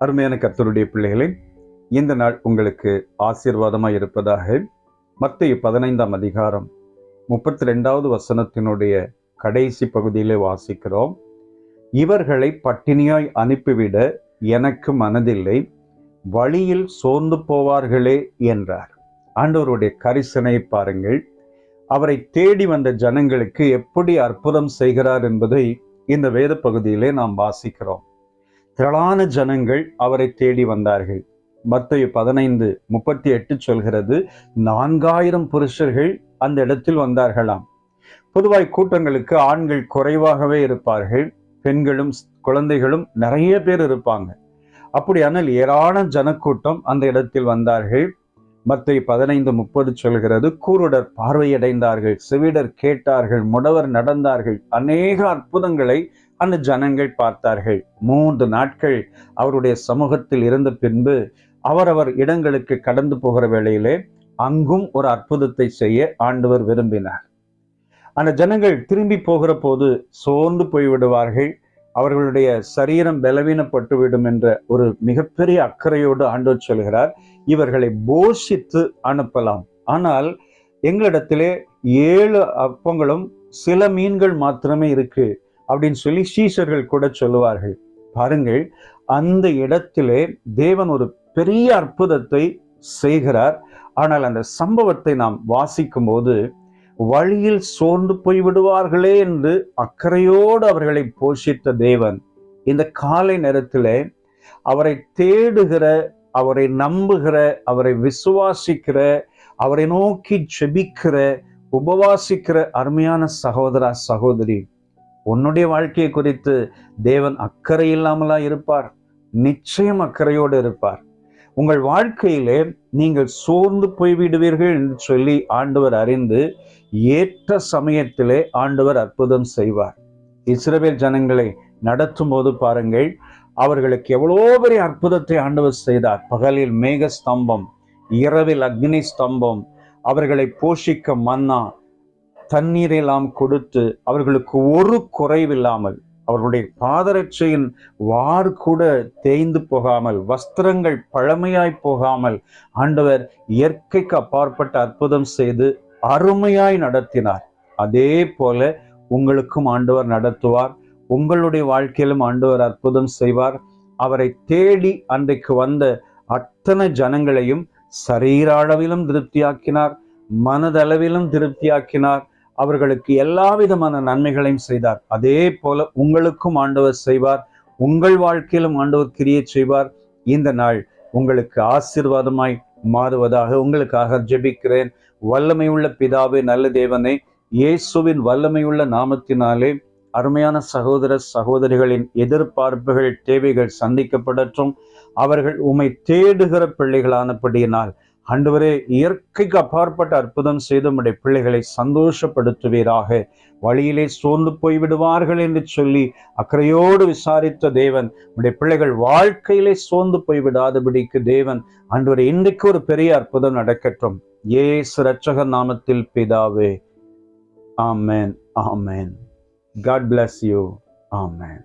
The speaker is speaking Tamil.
அருமையான கர்த்தருடைய பிள்ளைகளே இந்த நாள் உங்களுக்கு ஆசீர்வாதமாக இருப்பதாக மத்திய பதினைந்தாம் அதிகாரம் முப்பத்தி ரெண்டாவது வசனத்தினுடைய கடைசி பகுதியிலே வாசிக்கிறோம். இவர்களை பட்டினியாய் அனுப்பிவிட எனக்கு மனதில்லை வழியில் சோர்ந்து போவார்களே என்றார். ஆண்டவருடைய கரிசனை பாருங்கள் அவரை தேடி வந்த ஜனங்களுக்கு எப்படி அற்புதம் செய்கிறார் என்பதை இந்த வேத பகுதியிலே நாம் வாசிக்கிறோம். திரளான ஜனங்கள் அவரை தேடி வந்தார்கள். மத்திய பதினைந்து முப்பத்தி எட்டு சொல்கிறது நான்காயிரம் புருஷர்கள் அந்த இடத்தில் வந்தார்களாம். பொதுவாய் கூட்டங்களுக்கு ஆண்கள் குறைவாகவே இருப்பார்கள் பெண்களும் குழந்தைகளும் நிறைய பேர் இருப்பாங்க. அப்படியானால் ஏராள ஜனக்கூட்டம் அந்த இடத்தில் வந்தார்கள். மத்திய பதினைந்து முப்பது சொல்கிறது கூருடர் பார்வையடைந்தார்கள் செவிடர் கேட்டார்கள் முடவர் நடந்தார்கள் அநேக அற்புதங்களை அந்த ஜனங்கள் பார்த்தார்கள். மூன்று நாட்கள் அவருடைய சமூகத்தில் இருந்த பின்பு அவரவர் இடங்களுக்கு கடந்து போகிற வேளையிலே அங்கும் ஒரு அற்புதத்தை செய்ய ஆண்டவர் விரும்பினார். அந்த ஜனங்கள் திரும்பி போகிற போது சோர்ந்து போய்விடுவார்கள். அவர்களுடைய சரீரம் பலவீனப்பட்டு விடும் என்ற ஒரு மிகப்பெரிய அக்கறையோடு ஆண்டவர் சொல்கிறார். இவர்களை போஷித்து அனுப்பலாம். ஆனால் எங்களிடத்திலே ஏழு அப்பங்களும் சில மீன்கள் மாத்திரமே இருக்கு. அப்படின்னு சொல்லி சீசர்கள் கூட சொல்லுவார்கள். பாருங்கள் அந்த இடத்திலே தேவன் ஒரு பெரிய அற்புதத்தை செய்கிறார். ஆனால் அந்த சம்பவத்தை நாம் வாசிக்கும் போது வழியில் சோர்ந்து போய் விடுவார்களே என்று அக்கறையோடு அவர்களை போஷித்த தேவன் இந்த காலை நேரத்திலே அவரை தேடுகிற அவரை நம்புகிற அவரை விசுவாசிக்கிற அவரை நோக்கி செபிக்கிற உபவாசிக்கிற அருமையான சகோதரா சகோதரி உன்னுடைய வாழ்க்கையை குறித்து தேவன் அக்கறை இல்லாமலா இருப்பார். நிச்சயம் அக்கறையோடு இருப்பார். உங்கள் வாழ்க்கையிலே நீங்கள் சோர்ந்து போய்விடுவீர்கள் என்று சொல்லி ஆண்டவர் அறிந்து ஏற்ற சமயத்திலே ஆண்டவர் அற்புதம் செய்வார். இஸ்ரவேல் ஜனங்களை நடத்தும் போது பாருங்கள் அவர்களுக்கு எவ்வளோ பெரிய அற்புதத்தை ஆண்டவர் செய்தார். பகலில் மேக ஸ்தம்பம் இரவில் அக்னி ஸ்தம்பம் அவர்களை போஷிக்க மன்னா தண்ணீரெல்லாம் கொடுத்து அவர்களுக்கு ஒரு குறைவில்லாமல் அவர்களுடைய பாதரட்சையின் வார் கூட தேய்ந்து போகாமல் வஸ்திரங்கள் பழமையாய் போகாமல் ஆண்டவர் இயற்கைக்கு அப்பாற்பட்ட அற்புதம் செய்து அருமையாய் நடத்தினார். அதே போல உங்களுக்கும் ஆண்டவர் நடத்துவார். உங்களுடைய வாழ்க்கையிலும் ஆண்டவர் அற்புதம் செய்வார். அவரை தேடி அன்றைக்கு வந்த அத்தனை ஜனங்களையும் சரீர அளவிலும் திருப்தியாக்கினார் மனதளவிலும் திருப்தியாக்கினார். அவர்களுக்கு எல்லா விதமான நன்மைகளையும் செய்தார். அதே போல உங்களுக்கும் ஆண்டவர் செய்வார். உங்கள் வாழ்க்கையிலும் ஆண்டவர் கிரியை செய்வார். இந்த நாள் உங்களுக்கு ஆசீர்வாதமாய் மாறுவதாக உங்களுக்காக ஜெபிக்கிறேன். வல்லமையுள்ள பிதாவே நல்ல தேவனை இயேசுவின் வல்லமையுள்ள நாமத்தினாலே அருமையான சகோதர சகோதரிகளின் எதிர்பார்ப்புகள் தேவைகள் சந்திக்கப்படற்றும் அவர்கள் உம்மை தேடுகிற பிள்ளைகளானபடியினால் ஆண்டவரே இயற்கைக்கு அப்பாற்பட்ட அற்புதம் செய்து உடைய பிள்ளைகளை சந்தோஷப்படுத்துவீராக. வழியிலே சோர்ந்து போய்விடுவார்கள் என்று சொல்லி அக்கறையோடு விசாரித்த தேவன் உடைய பிள்ளைகள் வாழ்க்கையிலே சோர்ந்து போய்விடாதபடிக்கு தேவன் ஆண்டவரே இன்றைக்கு ஒரு பெரிய அற்புதம் நடக்கட்டும். ஏசு ரட்சக நாமத்தில் பிதாவே. Amen amen. God bless you amen.